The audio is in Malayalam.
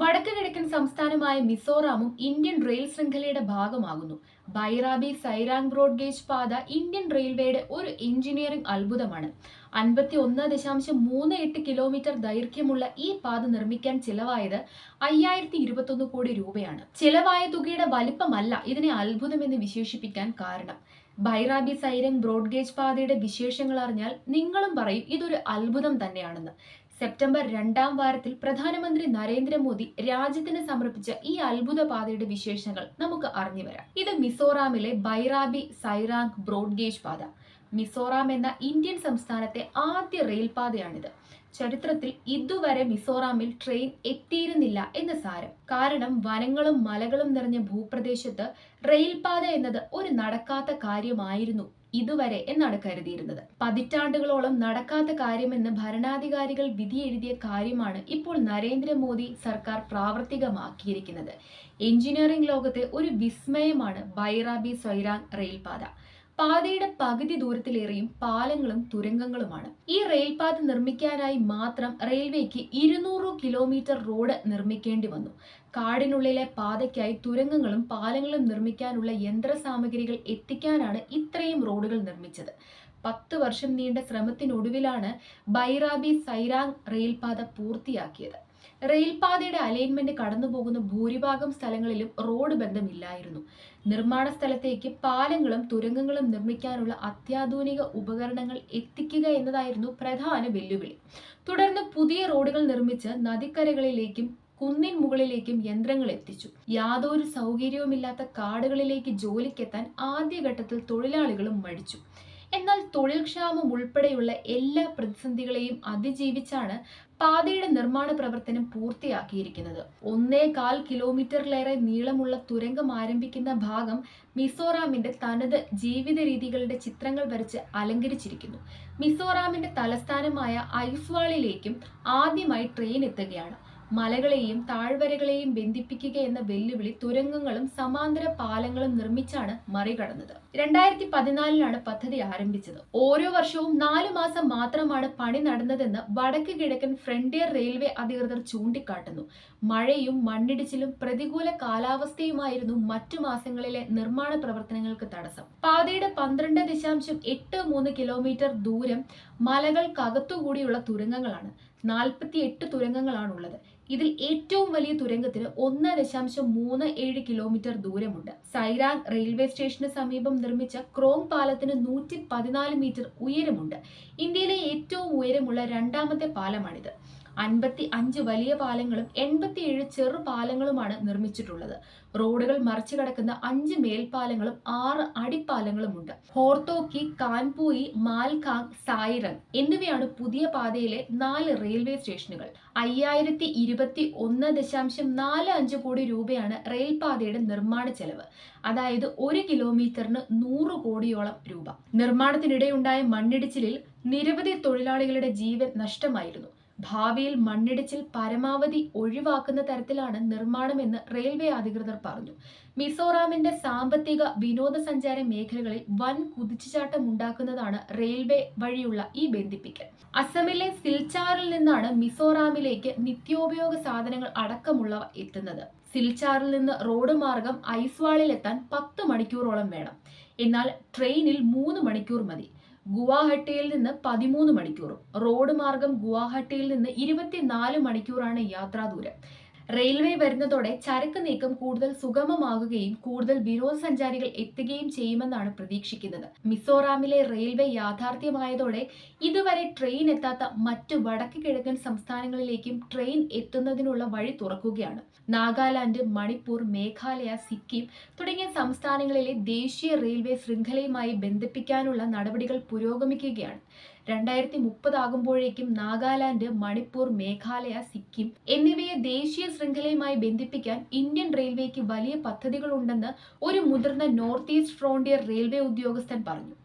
വടക്ക് കിഴക്കൻ സംസ്ഥാനമായ മിസോറാമും ഇന്ത്യൻ റെയിൽ ശൃംഖലയുടെ ഭാഗമാകുന്നു. ബൈറാബി സൈറാങ് ബ്രോഡ് ഗേജ് പാത ഇന്ത്യൻ റെയിൽവേയുടെ ഒരു എഞ്ചിനീയറിംഗ് അത്ഭുതമാണ്. അൻപത്തി ഒന്ന് ദശാംശം മൂന്ന് എട്ട് കിലോമീറ്റർ ദൈർഘ്യമുള്ള ഈ പാത നിർമ്മിക്കാൻ ചിലവായത് അയ്യായിരത്തി ഇരുപത്തൊന്ന് കോടി രൂപയാണ്. ചിലവായ തുകയുടെ വലിപ്പമല്ല ഇതിനെ അത്ഭുതമെന്ന് വിശേഷിപ്പിക്കാൻ കാരണം. ബൈറാബി സൈരംഗ് ബ്രോഡ്ഗേജ് പാതയുടെ വിശേഷങ്ങൾ അറിഞ്ഞാൽ നിങ്ങളും പറയും ഇതൊരു അത്ഭുതം തന്നെയാണെന്ന്. സെപ്റ്റംബർ രണ്ടാം വാരത്തിൽ പ്രധാനമന്ത്രി നരേന്ദ്രമോദി രാജ്യത്തിന് സമർപ്പിച്ച ഈ അത്ഭുത പാതയുടെ വിശേഷങ്ങൾ നമുക്ക് അറിഞ്ഞു വരാം. ഇത് മിസോറാമിലെ ബൈറാബി സൈറാങ് ബ്രോഡ്ഗേജ് പാത. മിസോറാം എന്ന ഇന്ത്യൻ സംസ്ഥാനത്തെ ആദ്യ റെയിൽപാതയാണിത്. ചരിത്രത്തിൽ ഇതുവരെ മിസോറാമിൽ ട്രെയിൻ എത്തിയിരുന്നില്ല എന്ന് സാരം. കാരണം വനങ്ങളും മലകളും നിറഞ്ഞ ഭൂപ്രദേശത്ത് റെയിൽപാത എന്നത് ഒരു നടക്കാത്ത കാര്യമായിരുന്നു ഇതുവരെ എന്നാണ് കരുതിയിരുന്നത്. പതിറ്റാണ്ടുകളോളം നടക്കാത്ത കാര്യമെന്ന് ഭരണാധികാരികൾ വിധി എഴുതിയ കാര്യമാണ് ഇപ്പോൾ നരേന്ദ്രമോദി സർക്കാർ പ്രാവർത്തികമാക്കിയിരിക്കുന്നത്. എഞ്ചിനീയറിംഗ് ലോകത്തെ ഒരു വിസ്മയമാണ് ബൈറാബി സൈറാങ് റെയിൽപാത. പാതയുടെ പകുതി ദൂരത്തിലേറെയും പാലങ്ങളും തുരങ്കങ്ങളുമാണ്. ഈ റെയിൽപാത നിർമ്മിക്കാനായി മാത്രം റെയിൽവേക്ക് ഇരുന്നൂറ് കിലോമീറ്റർ റോഡ് നിർമ്മിക്കേണ്ടി വന്നു. കാടിനുള്ളിലെ പാതയ്ക്കായി തുരങ്കങ്ങളും പാലങ്ങളും നിർമ്മിക്കാനുള്ള യന്ത്രസാമഗ്രികൾ എത്തിക്കാനാണ് ഇത്രയും റോഡുകൾ നിർമ്മിച്ചത്. പത്ത് വർഷം നീണ്ട ശ്രമത്തിനൊടുവിലാണ് ബൈറാബി സൈറാങ് റെയിൽപാത പൂർത്തിയാക്കിയത്. റെയിൽപാതയുടെ അലൈൻമെന്റ് കടന്നുപോകുന്ന ഭൂരിഭാഗം സ്ഥലങ്ങളിലും റോഡ് ബന്ധമില്ലായിരുന്നു. നിർമ്മാണ സ്ഥലത്തേക്ക് പാലങ്ങളും തുരങ്കങ്ങളും നിർമ്മിക്കാനുള്ള അത്യാധുനിക ഉപകരണങ്ങൾ എത്തിക്കുക എന്നതായിരുന്നു പ്രധാന വെല്ലുവിളി. തുടർന്ന് പുതിയ റോഡുകൾ നിർമ്മിച്ച് നദിക്കരകളിലേക്കും കുന്നിൻ മുകളിലേക്കും യന്ത്രങ്ങൾ എത്തിച്ചു. യാതൊരു സൗകര്യവുമില്ലാത്ത കാടുകളിലേക്ക് ജോലിക്കെത്താൻ ആദ്യഘട്ടത്തിൽ തൊഴിലാളികളും മടിച്ചു. എന്നാൽ തൊഴിൽ ക്ഷാമം ഉൾപ്പെടെയുള്ള എല്ലാ പ്രതിസന്ധികളെയും അതിജീവിച്ചാണ് പാതയുടെ നിർമ്മാണ പ്രവർത്തനം പൂർത്തിയാക്കിയിരിക്കുന്നത്. ഒന്നേ കാൽ കിലോമീറ്ററിലേറെ നീളമുള്ള തുരങ്കം ആരംഭിക്കുന്ന ഭാഗം മിസോറാമിന്റെ തനത് ജീവിത രീതികളുടെ ചിത്രങ്ങൾ വരച്ച് അലങ്കരിച്ചിരിക്കുന്നു. മിസോറാമിന്റെ തലസ്ഥാനമായ ഐസ്വാളിലേക്കും ആദ്യമായി ട്രെയിൻ എത്തുകയാണ്. മലകളെയും താഴ്വരകളെയും ബന്ധിപ്പിക്കുക എന്ന വെല്ലുവിളി തുരങ്കങ്ങളും സമാന്തര പാലങ്ങളും നിർമ്മിച്ചാണ് മറികടന്നത്. രണ്ടായിരത്തി പതിനാലിലാണ് പദ്ധതി ആരംഭിച്ചത്. ഓരോ വർഷവും നാലു മാസം മാത്രമാണ് പണി നടന്നതെന്ന് വടക്ക് കിഴക്കൻ ഫ്രണ്ടിയർ റെയിൽവേ അധികൃതർ ചൂണ്ടിക്കാട്ടുന്നു. മഴയും മണ്ണിടിച്ചിലും പ്രതികൂല കാലാവസ്ഥയുമായിരുന്നു മറ്റു മാസങ്ങളിലെ നിർമ്മാണ പ്രവർത്തനങ്ങൾക്ക് തടസ്സം. പാതയുടെ പന്ത്രണ്ട് ദശാംശം എട്ട് മൂന്ന് കിലോമീറ്റർ ദൂരം മലകൾക്കകത്തുകൂടിയുള്ള തുരങ്കങ്ങളാണ്. നാൽപ്പത്തി എട്ട് തുരങ്കങ്ങളാണുള്ളത്. ഇതിൽ ഏറ്റവും വലിയ തുരങ്കത്തിന് ഒന്ന് ദശാംശം മൂന്ന് ഏഴ് കിലോമീറ്റർ ദൂരമുണ്ട്. സൈറാങ് റെയിൽവേ സ്റ്റേഷന് സമീപം നിർമ്മിച്ച ക്രോം പാലത്തിന് നൂറ്റി പതിനാല് മീറ്റർ ഉയരമുണ്ട്. ഇന്ത്യയിലെ ഏറ്റവും ഉയരമുള്ള രണ്ടാമത്തെ പാലമാണിത്. അൻപത്തി അഞ്ച് വലിയ പാലങ്ങളും എൺപത്തിയേഴ് ചെറു പാലങ്ങളുമാണ് നിർമ്മിച്ചിട്ടുള്ളത്. റോഡുകൾ മറിച്ചു കിടക്കുന്ന അഞ്ച് മേൽപ്പാലങ്ങളും ആറ് അടിപ്പാലങ്ങളും ഉണ്ട് ഹോർത്തോക്കി കാൻപൂയി മാൽഖാങ് സായിറങ് എന്നിവയാണ് പുതിയ പാതയിലെ നാല് റെയിൽവേ സ്റ്റേഷനുകൾ. അയ്യായിരത്തി ഇരുപത്തി ഒന്ന് ദശാംശം നാല് അഞ്ച് കോടി രൂപയാണ് റെയിൽപാതയുടെ നിർമ്മാണ ചെലവ്. അതായത് ഒരു കിലോമീറ്ററിന് നൂറ് കോടിയോളം രൂപ. നിർമ്മാണത്തിനിടെയുണ്ടായ മണ്ണിടിച്ചിലിൽ നിരവധി തൊഴിലാളികളുടെ ജീവൻ നഷ്ടമായിരുന്നു. ഭാവിയിൽ മണ്ണിടിച്ചിൽ പരമാവധി ഒഴിവാക്കുന്ന തരത്തിലാണ് നിർമ്മാണമെന്ന് റെയിൽവേ അധികൃതർ പറഞ്ഞു. മിസോറാമിന്റെ സാമ്പത്തിക വിനോദസഞ്ചാര മേഖലകളിൽ വൻ കുതിച്ചുചാട്ടം ഉണ്ടാക്കുന്നതാണ് റെയിൽവേ വഴിയുള്ള ഈ ബന്ധിപ്പിക്കൽ. അസമിലെ സിൽച്ചാറിൽ നിന്നാണ് മിസോറാമിലേക്ക് നിത്യോപയോഗ സാധനങ്ങൾ അടക്കമുള്ളവ എത്തുന്നത്. സിൽച്ചാറിൽ നിന്ന് റോഡ് മാർഗം ഐസ്വാളിൽ എത്താൻ പത്ത് മണിക്കൂറോളം വേണം. എന്നാൽ ട്രെയിനിൽ മൂന്ന് മണിക്കൂർ മതി. ഗുവാഹട്ടിയിൽ നിന്ന് പതിമൂന്ന് മണിക്കൂറും. റോഡ് മാർഗം ഗുവാഹട്ടിയിൽ നിന്ന് ഇരുപത്തിനാല് മണിക്കൂറാണ് യാത്രാ ദൂരം റെയിൽവേ വരുന്നതോടെ ചരക്ക് നീക്കം കൂടുതൽ സുഗമമാകുകയും കൂടുതൽ വിനോദസഞ്ചാരികൾ എത്തുകയും ചെയ്യുമെന്നാണ് പ്രതീക്ഷിക്കുന്നത്. മിസോറാമിലെ റെയിൽവേ യാഥാർത്ഥ്യമായതോടെ ഇതുവരെ ട്രെയിൻ എത്താത്ത മറ്റു വടക്ക് കിഴക്കൻ സംസ്ഥാനങ്ങളിലേക്കും ട്രെയിൻ എത്തുന്നതിനുള്ള വഴി തുറക്കുകയാണ്. നാഗാലാൻഡ് മണിപ്പൂർ മേഘാലയ സിക്കിം തുടങ്ങിയ സംസ്ഥാനങ്ങളിലെ ദേശീയ റെയിൽവേ ശൃംഖലയുമായി ബന്ധിപ്പിക്കാനുള്ള നടപടികൾ പുരോഗമിക്കുകയാണ്. രണ്ടായിരത്തി മുപ്പതാകുമ്പോഴേക്കും നാഗാലാൻഡ് മണിപ്പൂർ മേഘാലയ സിക്കിം എന്നിവയെ ദേശീയ ശൃംഖലയുമായി ബന്ധിപ്പിക്കാൻ ഇന്ത്യൻ റെയിൽവേക്ക് വലിയ പദ്ധതികളുണ്ടെന്ന് ഒരു മുതിർന്ന നോർത്ത് ഈസ്റ്റ് ഫ്രോണ്ടിയർ റെയിൽവേ ഉദ്യോഗസ്ഥൻ പറഞ്ഞു.